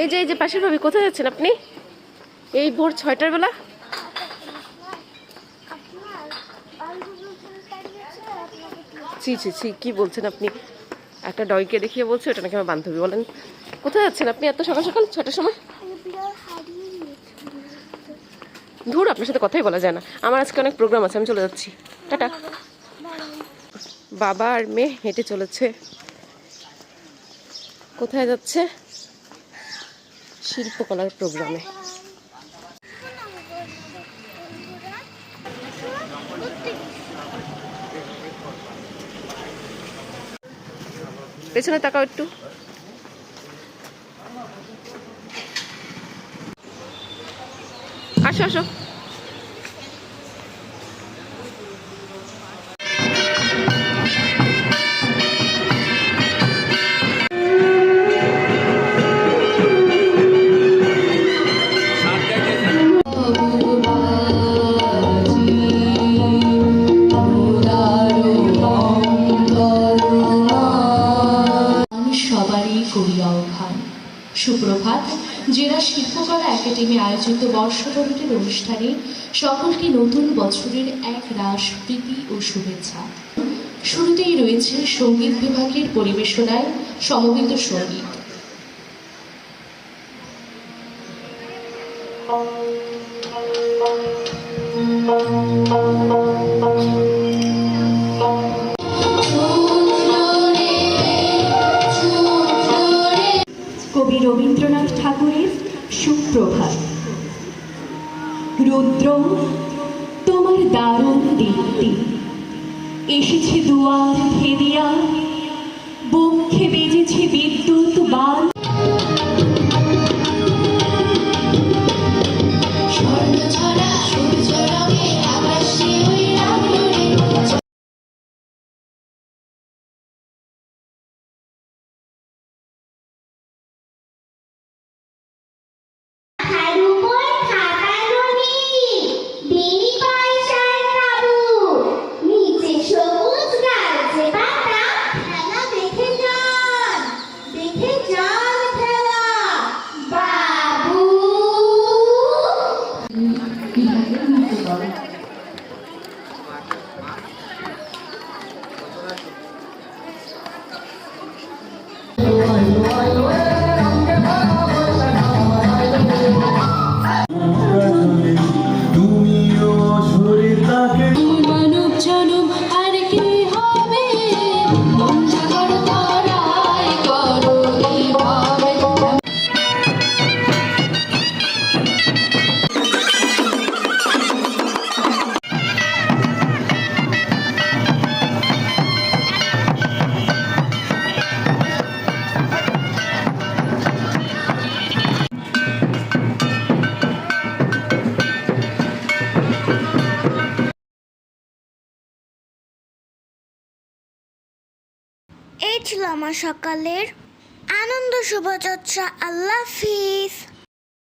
এই যে এই যে, পাশের ভাবি, কোথায় যাচ্ছেন আপনি? এই ভোর ছয়টার বেলা? ছি ছি ছি, কি বলছেন আপনি? একটা ডয়কে দেখিয়ে বলছে, ওটা নাকি আমার বান্ধবী বলেন। কোথায় যাচ্ছেন আপনি এত সকাল সকাল ছটার সময়? ধুর, আপনার সাথে কথাই বলা যায় না। আমার আজকে অনেক প্রোগ্রাম আছে, আমি চলে যাচ্ছি। টাটা। বাবা আর মেয়ে হেঁটে চলেছে। কোথায় যাচ্ছে? শিল্পকলার প্রোগ্রামে। পেছনে তাকাও একটু। আসো আসো। সুপ্রভাত, জেলা শিল্পকলা একাডেমি আয়োজিত বর্ষবরণের অনুষ্ঠানে সকলকে নতুন বছরের এক রাস প্রীতি ও শুভেচ্ছা। শুরুতেই রয়েছে সংগীত বিভাগের পরিবেশনায় সমবেত সংগীত। কবি সুপ্রভাত রুদ্র তোমার দারুণ দীপ্তি। এসেছে দুয়ার ফেদিয়া বক্ষে বেজেছে বিদ্যুৎ বান। Thank you. এই ছিল আমার সকালের আনন্দ শুভচর্চা। আল্লাহ হাফিজ।